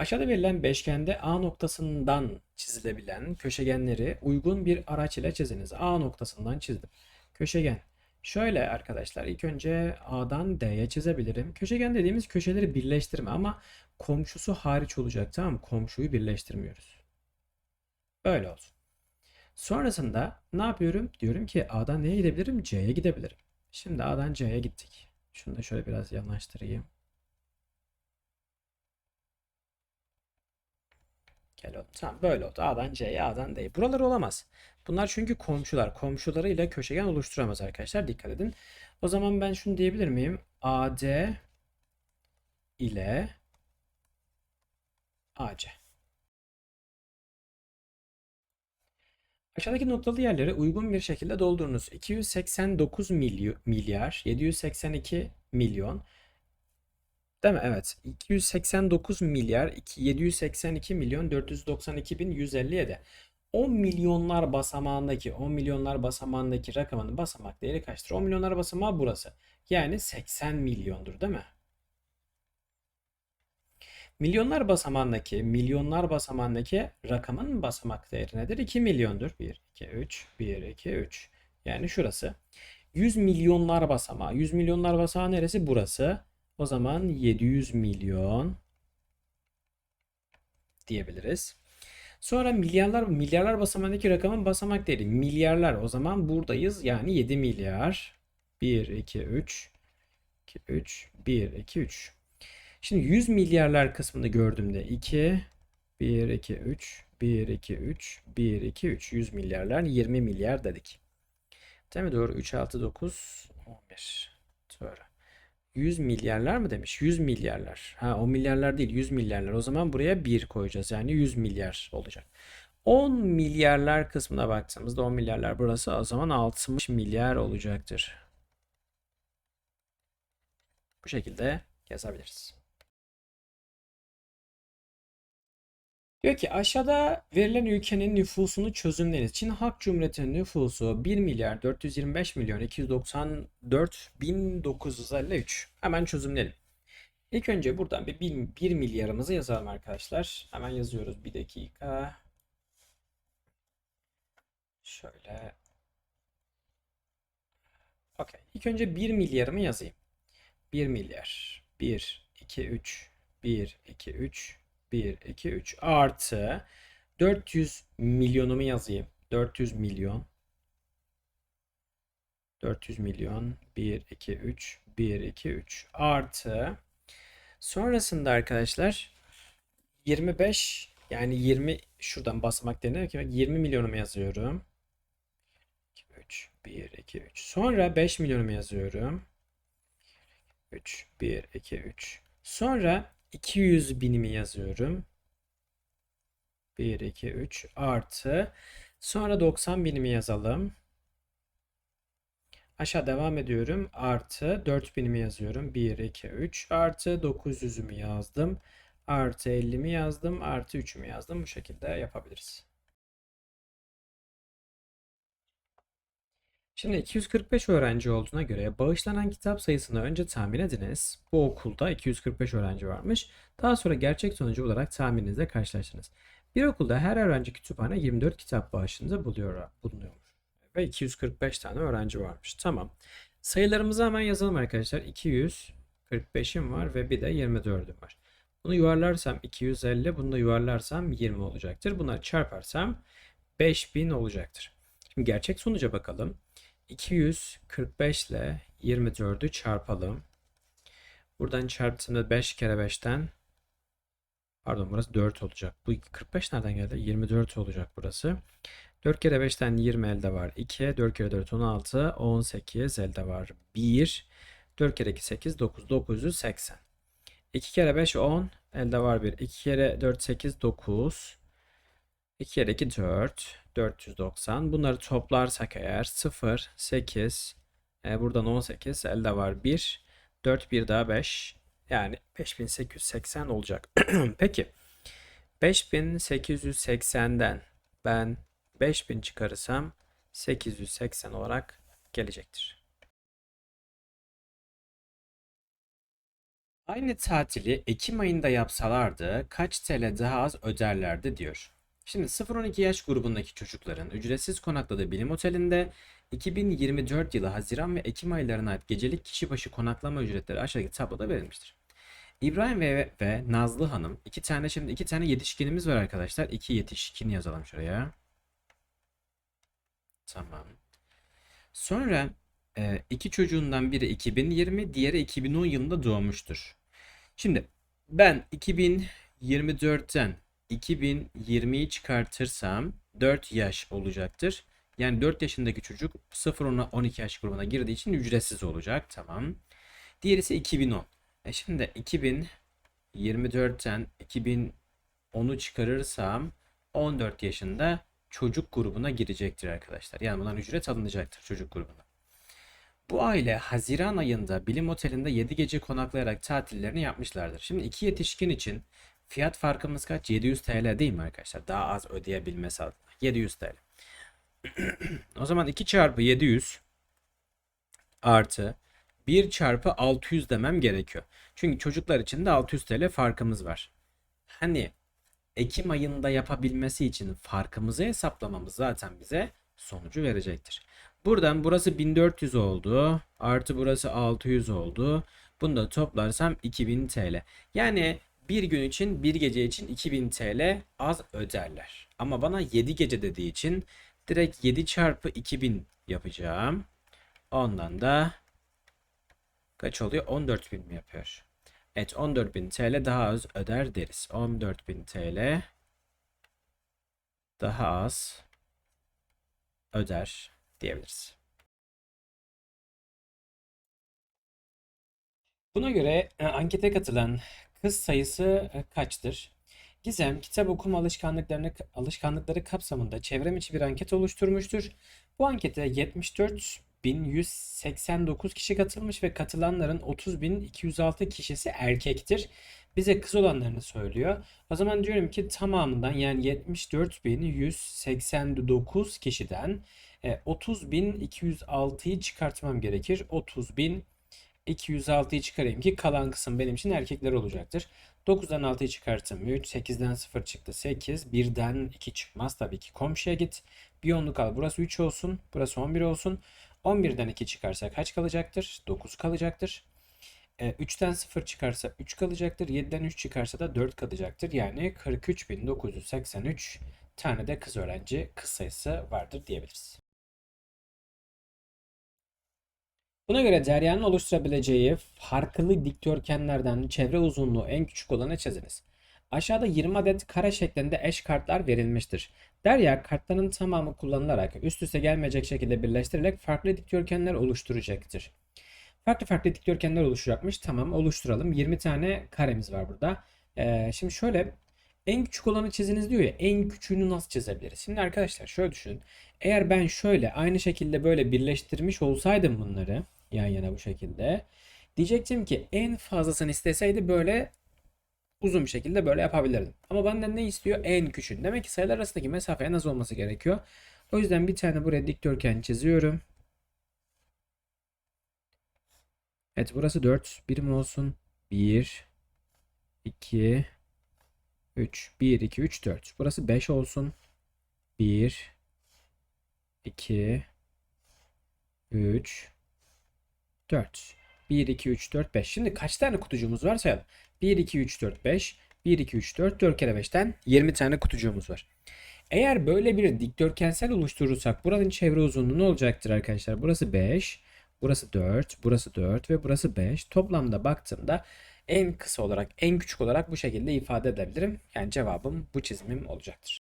Aşağıda verilen beşgende A noktasından çizilebilen köşegenleri uygun bir araç ile çiziniz. A noktasından çizdim. Köşegen. Şöyle arkadaşlar ilk önce A'dan D'ye çizebilirim. Köşegen dediğimiz köşeleri birleştirme ama komşusu hariç olacak tamam mı? Komşuyu birleştirmiyoruz. Böyle olsun. Sonrasında ne yapıyorum? Diyorum ki A'dan neye gidebilirim? C'ye gidebilirim. Şimdi A'dan C'ye gittik. Şunu da şöyle biraz yanlaştırayım. Gel. Tamam böyle oldu. A'dan C'ye, A'dan D'ye. Buralar olamaz. Bunlar çünkü komşular. Komşularıyla köşegen oluşturamaz arkadaşlar. Dikkat edin. O zaman ben şunu diyebilir miyim? AD ile AC. Aşağıdaki noktalı yerleri uygun bir şekilde doldurunuz. 289 milyo- milyar 782 milyon Değil mi? Evet. 289 milyar iki- 782 milyon 492 bin 157. 10 milyonlar basamağındaki 10 milyonlar basamağındaki rakamın basamak değeri kaçtır? 10 milyonlar basamağı burası. Yani 80 milyondur değil mi? Milyonlar basamağındaki milyonlar basamağındaki rakamın basamak değeri nedir? 2 milyondur. 1, 2, 3, 1, 2, 3. Yani şurası. 100 milyonlar basamağı. 100 milyonlar basamağı neresi? Burası. O zaman 700 milyon diyebiliriz. Sonra milyarlar milyarlar basamağındaki rakamın basamak değeri milyarlar. O zaman buradayız. Yani 7 milyar. 1 2 3 2 3 1 2 3. Şimdi 100 milyarlar kısmını gördüğümde 2 1 2 3 1 2 3 1 2 3 100 milyarlar 20 milyar dedik. Değil mi? Doğru. 3 6 9 11. Doğru. 100 milyarlar mı demiş? 100 milyarlar. Ha o milyarlar değil 100 milyarlar. O zaman buraya 1 koyacağız. Yani 100 milyar olacak. 10 milyarlar kısmına baktığımızda 10 milyarlar burası o zaman 60 milyar olacaktır. Bu şekilde yazabiliriz. Diyor ki aşağıda verilen ülkenin nüfusunu çözümleyiniz. Çin Halk Cumhuriyeti'nin nüfusu 1 milyar 425 milyon 294 bin 953. Hemen çözümleyelim. İlk önce buradan bir 1 milyarımızı yazalım arkadaşlar. Hemen yazıyoruz. Bir dakika. Şöyle. Okey. İlk önce 1 milyarımı yazayım. 1 milyar. 1, 2, 3. 1, 2, 3. 1, 2, 3 artı 400 milyonumu yazayım. 400 milyon. 400 milyon. 1, 2, 3. 1, 2, 3 artı sonrasında arkadaşlar 25 yani 20 şuradan basamak denir 20 milyonumu yazıyorum. 2, 3, 1, 2, 3. Sonra 5 milyonumu yazıyorum. 3, 1, 2, 3. Sonra 200 binimi yazıyorum. 1, 2, 3 artı. Sonra 90 binimi yazalım. Aşağı devam ediyorum. Artı 4 binimi yazıyorum. 1, 2, 3 artı 900'ümü yazdım. Artı 50'mi yazdım. Artı 3'ümü yazdım. Bu şekilde yapabiliriz. Şimdi 245 öğrenci olduğuna göre bağışlanan kitap sayısını önce tahmin ediniz. Bu okulda 245 öğrenci varmış. Daha sonra gerçek sonucu olarak tahmininizle karşılaştınız. Bir okulda her öğrenci kütüphane 24 kitap bağışında buluyor, bulunuyormuş. Ve 245 tane öğrenci varmış. Tamam. Sayılarımızı hemen yazalım arkadaşlar. 245'im var ve bir de 24'üm var. Bunu yuvarlarsam 250, bunu da yuvarlarsam 20 olacaktır. Bunları çarparsam 5000 olacaktır. Şimdi gerçek sonuca bakalım. 245 ile 24'ü çarpalım. Buradan çarptığımda 5 kere 5'ten pardon burası 4 olacak. Bu 45 nereden geldi? 24 olacak burası. 4 kere 5'ten 20 elde var. 2. 4 kere 4 16. 18 elde var. 1. 4 kere 2 8 9 980. 2 kere 5 10 elde var 1. 2 kere 4 8 9. 2 kere 2 4. 490. Bunları toplarsak eğer 0, 8, e, buradan 18 elde var 1. 4 bir daha 5. Yani 5880 olacak. Peki 5880'den ben 5000 çıkarırsam 880 olarak gelecektir. Aynı tatili Ekim ayında yapsalardı kaç TL daha az öderlerdi diyor. Şimdi 0-12 yaş grubundaki çocukların ücretsiz konakladığı bilim otelinde 2024 yılı Haziran ve Ekim aylarına ait gecelik kişi başı konaklama ücretleri aşağıdaki tabloda verilmiştir. İbrahim ve, ve Nazlı Hanım iki tane şimdi iki tane yetişkinimiz var arkadaşlar. İki yetişkin yazalım şuraya. Tamam. Sonra e, iki çocuğundan biri 2020, diğeri 2010 yılında doğmuştur. Şimdi ben 2024'ten 2020'yi çıkartırsam 4 yaş olacaktır. Yani 4 yaşındaki çocuk 0-12 yaş grubuna girdiği için ücretsiz olacak. Tamam. Diğeri ise 2010. E şimdi 2024'ten 2010'u çıkarırsam 14 yaşında çocuk grubuna girecektir arkadaşlar. Yani bundan ücret alınacaktır çocuk grubuna. Bu aile Haziran ayında Bilim Oteli'nde 7 gece konaklayarak tatillerini yapmışlardır. Şimdi iki yetişkin için fiyat farkımız kaç? 700 TL değil mi arkadaşlar? Daha az ödeyebilmesi adına. 700 TL. o zaman 2 çarpı 700 artı 1 çarpı 600 demem gerekiyor. Çünkü çocuklar için de 600 TL farkımız var. Hani Ekim ayında yapabilmesi için farkımızı hesaplamamız zaten bize sonucu verecektir. Buradan burası 1400 oldu. Artı burası 600 oldu. Bunu da toplarsam 2000 TL. Yani bir gün için bir gece için 2000 TL az öderler. Ama bana 7 gece dediği için direkt 7 çarpı 2000 yapacağım. Ondan da kaç oluyor? 14.000 mi yapıyor? Evet 14.000 TL daha az öder deriz. 14.000 TL daha az öder diyebiliriz. Buna göre e, ankete katılan kız sayısı e, kaçtır? Gizem kitap okuma alışkanlıklarını alışkanlıkları kapsamında çevrim içi bir anket oluşturmuştur. Bu ankete 74.189 kişi katılmış ve katılanların 30.206 kişisi erkektir. Bize kız olanlarını söylüyor. O zaman diyorum ki tamamından yani 74.189 kişiden 30.206'yı çıkartmam gerekir. 30.206'yı çıkarayım ki kalan kısım benim için erkekler olacaktır. 9'dan 6'yı çıkarttım 3, 8'den 0 çıktı 8, 1'den 2 çıkmaz tabii ki komşuya git. Bir onluk al burası 3 olsun, burası 11 olsun. 11'den 2 çıkarsa kaç kalacaktır? 9 kalacaktır. 3'ten 0 çıkarsa 3 kalacaktır. 7'den 3 çıkarsa da 4 kalacaktır. Yani 43.983 tane de kız öğrenci kız sayısı vardır diyebiliriz. Buna göre Derya'nın oluşturabileceği farklı dikdörtgenlerden çevre uzunluğu en küçük olanı çiziniz. Aşağıda 20 adet kare şeklinde eş kartlar verilmiştir. Derya kartların tamamı kullanılarak üst üste gelmeyecek şekilde birleştirerek farklı dikdörtgenler oluşturacaktır. Farklı farklı dikdörtgenler oluşturacakmış. Tamam oluşturalım. 20 tane karemiz var burada. Ee, şimdi şöyle en küçük olanı çiziniz diyor ya en küçüğünü nasıl çizebiliriz? Şimdi arkadaşlar şöyle düşünün. Eğer ben şöyle aynı şekilde böyle birleştirmiş olsaydım bunları yan yana bu şekilde. Diyecektim ki en fazlasını isteseydi böyle uzun bir şekilde böyle yapabilirdim. Ama benden ne istiyor? En küçüğün. Demek ki sayılar arasındaki mesafe en az olması gerekiyor. O yüzden bir tane buraya dikdörtgen çiziyorum. Evet burası 4 birim olsun. 1 2 3 1 2 3 4. Burası 5 olsun. 1 2 3 4 1 2 3 4 5. Şimdi kaç tane kutucuğumuz var sayalım. 1 2 3 4 5 1 2 3 4 4 kere 5'ten 20 tane kutucuğumuz var. Eğer böyle bir dikdörtgensel oluşturursak buranın çevre uzunluğu ne olacaktır arkadaşlar? Burası 5, burası 4, burası 4 ve burası 5. Toplamda baktığımda en kısa olarak, en küçük olarak bu şekilde ifade edebilirim. Yani cevabım bu çizimim olacaktır.